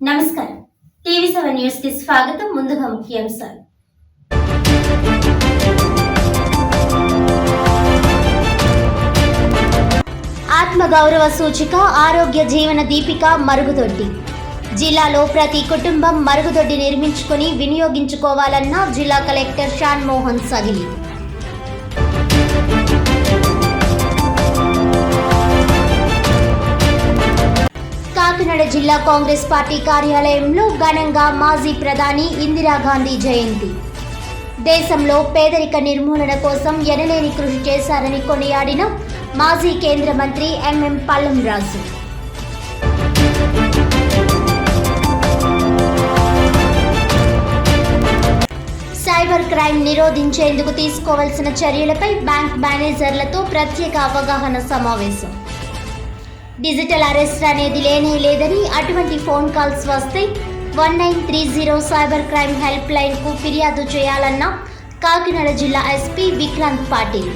నమస్కారం. TV seven న్యూస్కి స్వాగతం. ముందుగా ముఖ్యాంశాలు. ఆత్మగౌరవ సూచిక ఆరోగ్య జీవన దీపిక మరుగుదొడ్డి. జిల్లాలో ప్రతి కుటుంబం మరుగుదొడ్డి నిర్మించుకొని వినియోగించుకోవాలన్న జిల్లా కలెక్టర్ షాన్ మోహన్ సగిలి కాకినాడ జిల్లా కాంగ్రెస్ పార్టీ కార్యాలయంలో ఘనంగా మాజీ ప్రధాని ఇందిరాగాంధీ జయంతి. దేశంలో పేదరిక నిర్మూలన కోసం ఎనలేని కృషి చేశారని కొనియాడిన మాజీ కేంద్ర మంత్రి MM Pallam Raju. Cyber crime నిరోధించేందుకు తీసుకోవాల్సిన చర్యలపై బ్యాంక్ మేనేజర్లతో ప్రత్యేక అవగాహన సమావేశం. డిజిటల్ అరెస్ట్ అనేది లేనే లేదని అటువంటి ఫోన్ కాల్స్ వస్తే one nine three zero cyber crime help లైన్కు ఫిర్యాదు చేయాలన్న కాకినాడ జిల్లా ఎస్పీ విక్రాంత్ పాటిల్.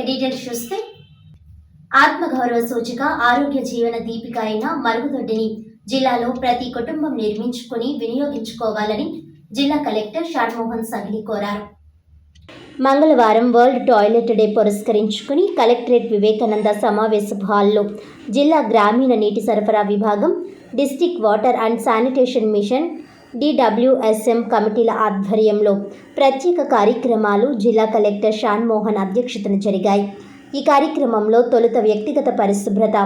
డీటెయిల్స్ చూస్తే ఆత్మగౌరవ సూచిక ఆరోగ్య జీవన దీపిక అయిన మరుగుదొడ్డిని జిల్లాలో ప్రతి కుటుంబం నిర్మించుకుని వినియోగించుకోవాలని జిల్లా కలెక్టర్ షాడ్మోహన్ సగిలి కోరారు. మంగళవారం వరల్డ్ టాయిలెట్ డే పురస్కరించుకుని కలెక్టరేట్ వివేకానంద సమావేశ హాల్లో జిల్లా గ్రామీణ నీటి సరఫరా విభాగం district water and sanitation mission DWSM కమిటీల ఆధ్వర్యంలో ప్రత్యేక కార్యక్రమాలు జిల్లా కలెక్టర్ షాన్ మోహన్ అధ్యక్షతన జరిగాయి. ఈ కార్యక్రమంలో తొలుత వ్యక్తిగత పరిశుభ్రత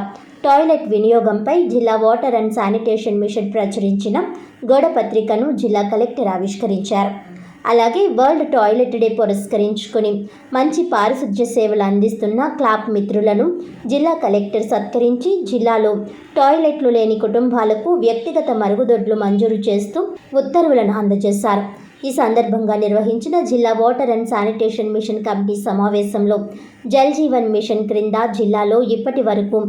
టాయిలెట్ వినియోగంపై జిల్లా వాటర్ అండ్ శానిటేషన్ మిషన్ ప్రచురించిన గోడపత్రికను జిల్లా కలెక్టర్ ఆవిష్కరించారు. అలాగే వరల్డ్ టాయిలెట్ డే పురస్కరించుకుని మంచి పారిశుధ్య సేవలు అందిస్తున్న క్లాప్ మిత్రులను జిల్లా కలెక్టర్ సత్కరించి జిల్లాలో టాయిలెట్లు లేని కుటుంబాలకు వ్యక్తిగత మరుగుదొడ్లు మంజూరు చేస్తూ ఉత్తర్వులను అందజేశారు. ఈ సందర్భంగా నిర్వహించిన జిల్లా water and sanitation mission committee సమావేశంలో జల్ జీవన్ మిషన్ క్రింద జిల్లాలో ఇప్పటి వరకు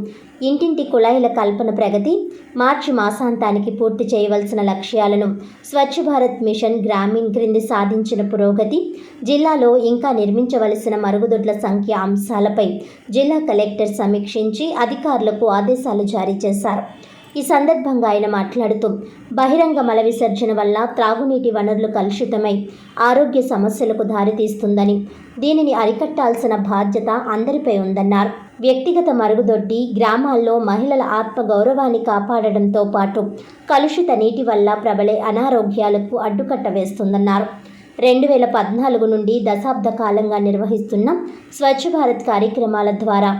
ఇంటింటి కుళాయిల కల్పన ప్రగతి మార్చి మాసాంతానికి పూర్తి చేయవలసిన లక్ష్యాలను స్వచ్ఛ భారత్ మిషన్ గ్రామీణ్ క్రింది సాధించిన పురోగతి జిల్లాలో ఇంకా నిర్మించవలసిన మరుగుదొడ్ల సంఖ్య అంశాలపై జిల్లా కలెక్టర్ సమీక్షించి అధికారులకు ఆదేశాలు జారీ చేశారు. ఈ సందర్భంగా ఆయన మాట్లాడుతూ బహిరంగ మల విసర్జన వల్ల త్రాగునీటి వనరులు కలుషితమై ఆరోగ్య సమస్యలకు దారితీస్తుందని దీనిని అరికట్టాల్సిన బాధ్యత అందరిపై ఉందన్నారు. వ్యక్తిగత మరుగుదొడ్డి గ్రామాల్లో మహిళల ఆత్మ గౌరవాన్ని కాపాడడంతో పాటు కలుషిత నీటి వల్ల ప్రబలే అనారోగ్యాలకు అడ్డుకట్ట వేస్తుందన్నారు. రెండు వేల పద్నాలుగు నుండి దశాబ్ద కాలంగా నిర్వహిస్తున్న స్వచ్ఛ భారత్ కార్యక్రమాల ద్వారా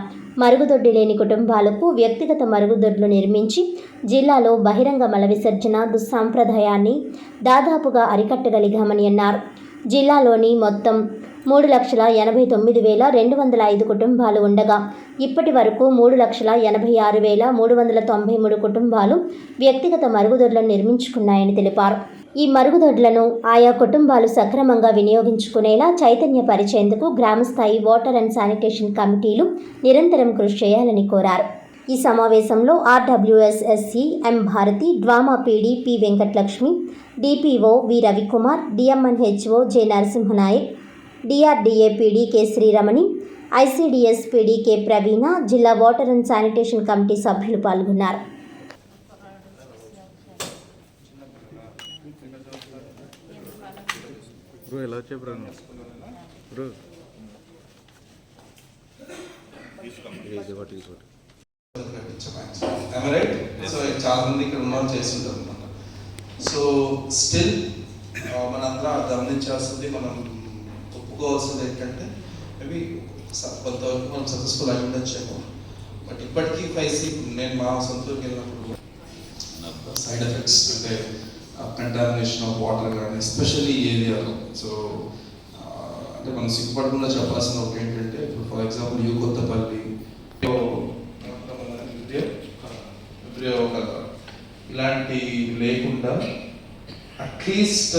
మరుగుదొడ్డి లేని కుటుంబాలకు వ్యక్తిగత మరుగుదొడ్లు నిర్మించి జిల్లాలో బహిరంగ మల విసర్జన దుస్సాంప్రదాయాన్ని దాదాపుగా అరికట్టగలిగామని అన్నారు. జిల్లాలోని మొత్తం మూడు లక్షల ఎనభై తొమ్మిది వేల రెండు వందల ఐదు కుటుంబాలు ఉండగా ఇప్పటి వరకు మూడు లక్షల ఎనభై ఆరు వేల మూడు వందల తొంభై మూడు కుటుంబాలు వ్యక్తిగత మరుగుదొడ్లను నిర్మించుకున్నాయని తెలిపారు. ఈ మరుగుదొడ్లను ఆయా కుటుంబాలు సక్రమంగా వినియోగించుకునేలా చైతన్యపరిచేందుకు గ్రామస్థాయి వాటర్ అండ్ శానిటేషన్ కమిటీలు నిరంతరం కృషి చేయాలని కోరారు. ఈ సమావేశంలో RWSSE M Bharathi DWAMA PD P Venkatalakshmi DPO V Ravikumar DM and HO J Narasimhanayak DRDA PD K Sriramani ICDS PD K Praveena జిల్లా వాటర్ అండ్ శానిటేషన్ కమిటీ సభ్యులు పాల్గొన్నారు. బ్రో ఎలా బ్రో? బ్రో. సో చాలా మంది ఇక్కడ ఉన్న వాళ్ళు చేస్తుంటారు అనమాట సో స్టిల్ మనందరం గమనించాల్సింది మనం ఒప్పుకోవాల్సింది ఏంటంటే మేబీ కొంతవరకు మనం సక్సెస్ఫుల్ అయి ఉండొచ్చేమో బట్ ఇప్పటికీ ఫైసీ నేను మా సొంతూరుకి వెళ్ళినప్పుడు సైడ్ ఎఫెక్ట్స్ అంటే కంటామినేషన్ ఆఫ్ వాటర్ కానీ ఎస్పెషల్లీ ఏరియాలో. సో అంటే మనం సిగ్గుపడకుండా చెప్పాల్సిన ఒక ఏంటంటే ఇప్పుడు ఫర్ ఎగ్జాంపుల్ యూ కొత్తపల్లి ఒక ఇలాంటి లేకుండా at least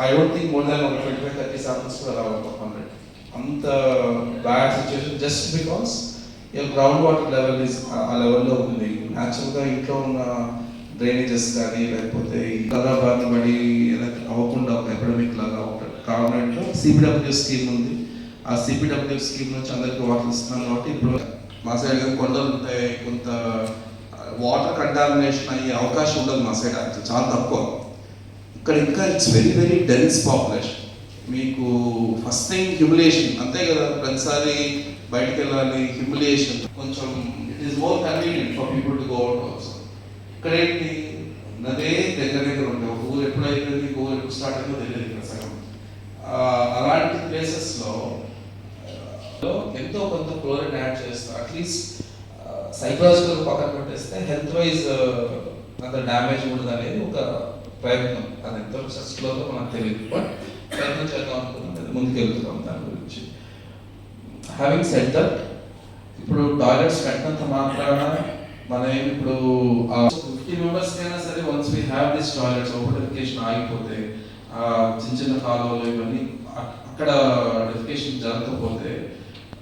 I don't think more than ఒక ట్వంటీ ఫైవ్ థర్టీ సాంపుల్స్ కూడా రావాలి హండ్రెడ్ అంత bad situation just because ground water level is ఆ లెవెల్లో ఉంది. న్యాచురల్గా ఇంట్లో ఉన్న డ్రైనేజెస్ కానీ లేకపోతే ఈ లాగా బారిన పడి అవ్వకుండా ఒక ఎపిడమిక్ లాగా ఒక గవర్నమెంట్లో సిపిడబ్ల్యూ స్కీమ్ ఉంది. ఆ సిపిడబ్ల్యూ స్కీమ్ నుంచి అందరికీ వాటర్ ఇస్తున్నాం కాబట్టి ఇప్పుడు మా సైడ్ కొండలు ఉంటాయి. కొంత వాటర్ కంటామినేషన్ అయ్యే అవకాశం ఉండదు మా సైడ్ చాలా తక్కువ. ఇక్కడ ఇంకా it's very very dense population మీకు ఫస్ట్ థింగ్ హ్యూమిలేషన్ అంతే కదా ప్రతిసారి బయటకు వెళ్ళాలి హ్యూమిలేషన్ కొంచెం it is more convenient for people to go out also ఇక్కడ ఏంటి? నదే దగ్గర దగ్గర ఉంటాయి ఒక ఊరు ఎప్పుడు అయిపోయింది ఇంకో ఊరు ఎప్పుడు స్టార్ట్ అయిందో తెలియదు ఇక్కడ సగం. అలాంటి ప్లేసెస్లో ఎంతో కొంత క్లోరిన్ యాడ్ చేస్తారు అట్లీస్ట్ సైకలాజికల్ పక్కన పెట్టేస్తే హెల్త్ వైజ్ అంత డ్యామేజ్ ఉండదు అనేది ఒక ప్రయత్నం అది ఎంత సక్సెస్ఫుల్ మనకు తెలియదు. బట్ ప్రయత్నం చేద్దాం అనుకున్నాం ముందుకు వెళ్తున్నాం దాని గురించి. హ్యావింగ్ సెట్ దట్ ఇప్పుడు టాయిలెట్స్ కట్టినంత మాత్రాన మనం ఇప్పుడు ఫిఫ్టీ మెంబర్స్ అయినా సరే once we have this toilets open ఆగిపోతే ఆ చిన్న చిన్న కాలువలు ఇవన్నీ అక్కడ డెఫికేషన్ జరగకపోతే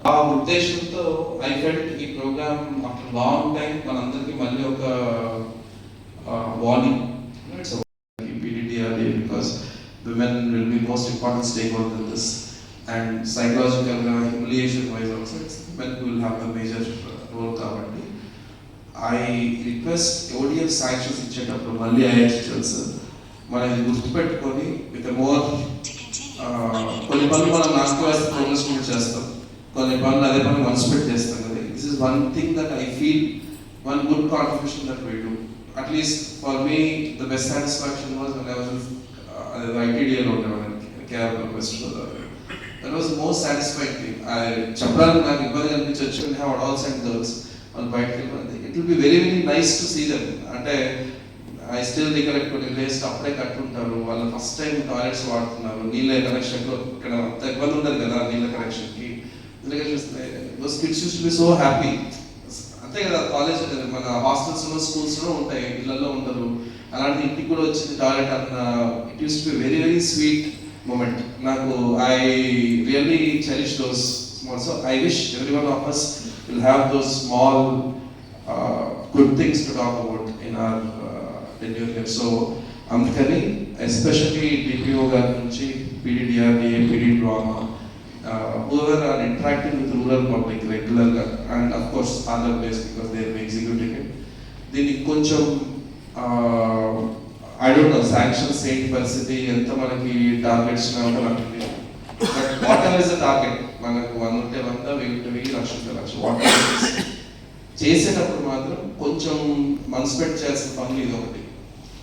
ఆ ఉద్దేశంతో ఐ ఫెల్ట్ ఈ ప్రోగ్రామ్ ఆఫ్టర్ లాంగ్ టైం మనందరికీ మళ్ళీ ఒక warning most important stakeholder in this. And psychological uh, humiliation wise also it's men who will have a major uh, role కాబట్టి. ఐ రిక్వెస్ట్ ఓడిఎఫ్ సాంక్షన్స్ ఇచ్చేటప్పుడు మళ్ళీ ఐహెచ్ఎల్స్ మనం ఇది గుర్తుపెట్టుకొని విత్ మోర్ uh, కొన్ని పనులు మనం నాకు ప్రోగ్రెస్ కూడా చేస్తాం. కొన్ని పనులు అదే పనులు మనసు పెట్టి చేస్తాం కదా this is one thing that I feel one good contribution that we do at least for me the best satisfaction was when I ఐటీడీఏలో uh, ఉండేవాడిని. Kerala question that was most satisfied thing చెప్పడానికి నాకు ఇబ్బంది అనిపించవచ్చు and have adults and girls వాళ్ళు బయటకు వెళ్ళిపోయింది it will be very very nice to see them అంటే ఐ స్టిల్ రికలెక్ట్ కొన్ని వేస్ట్ అప్పుడే కట్టుంటారు వాళ్ళు ఫస్ట్ టైం టాయిలెట్స్ వాడుతున్నారు. నీళ్ళ కనెక్షన్లో ఇక్కడ అంత ఇబ్బంది ఉండదు కదా నీళ్ళ కనెక్షన్కి. Those kids use to be so happy అంతే కదా కాలేజ్ మన హాస్టల్స్లో స్కూల్స్లో స్కూల్స్ ఉంటాయి. ఇళ్ళలో ఉండరు. అలాంటి ఇంటికి కూడా వచ్చింది టాయిలెట్ అన్న it use be very very sweet moment నాకు I really cherish those small so I wish every one of us will have those small good things to talk about in our tenure here so అందుకని especially DPO గారి నుంచి PDDRDA PD DRDA whoever are interacting with rural public regularly and of course other ways because they are executing it దీనికి కొంచెం I don't know sanctions ఏంటి పరిస్థితి ఎంత మనకి targets ఉన్నాయో నాకు but what is the target మనకు వన్ ఉంటే వంద వెయ్యి ఉంటే వెయ్యి లక్ష ఉంటే లక్ష వాట్ చేసేటప్పుడు మాత్రం కొంచెం మనసు పెట్టి చేయాల్సిన పనులు ఇది ఒకటి.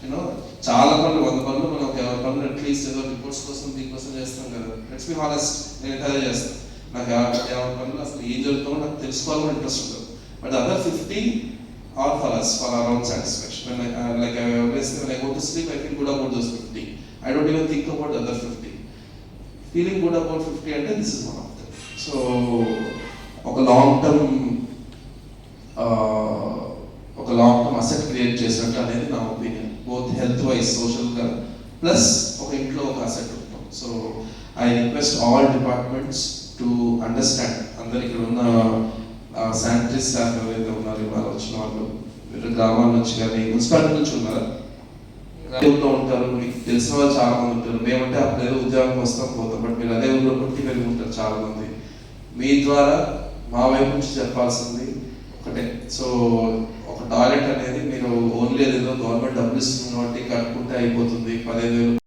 యూనో చాలా పనులు వంద పనులు మనం ఒక పనులు అట్లీస్ట్ ఏదో రిపోర్ట్స్ కోసం దీనికోసం చేస్తాం కదా. లెట్స్ బి హానెస్ట్ నేను కదా చేస్తాను. నాకు ఎవరి పనులు అసలు ఏం జరుగుతుందో నాకు తెలుసుకోవాలని ఇంట్రెస్ట్ ఉంటుంది but other fifty are for us for our own satisfaction like I always when I go to sleep I feel good about those 50 I don't even think about the other 50 feeling good about fifty అంటే this is one of them so ఒక long term ఒక long term asset create చేసినట్టు అనేది నా opinion both health wise సోషల్గా plus ఒక ఇంట్లో ఒక asset ఉంటాం so I request all departments to understand అందరు ఇక్కడ ఉన్న శానిటరీ స్టాఫ్ ఎవరైతే ఉన్నారు ఇవాళ వచ్చిన వాళ్ళు వేరే గ్రామాల నుంచి కానీ మున్సిపాలిటీ నుంచి ఉన్నారు. అదే ఊళ్ళో ఉంటారు మీకు తెలిసిన వాళ్ళు చాలా మంది ఉంటారు. మేమంటే అప్పుడు ఏదో ఉద్యోగం వస్తాం పోతాం. బట్ మీరు అదే ఊళ్ళో పుట్టి వెళ్ళి ఉంటారు చాలా మంది మీ ద్వారా మా వైపు నుంచి చెప్పాల్సింది ఒకటే. సో ఒక టాయిలెట్ అనేది మీరు ఓన్లీ ఏదో గవర్నమెంట్ డబ్బులు ఇస్తుంది కాబట్టి కట్టుకుంటే అయిపోతుంది. పదిహేను వేలు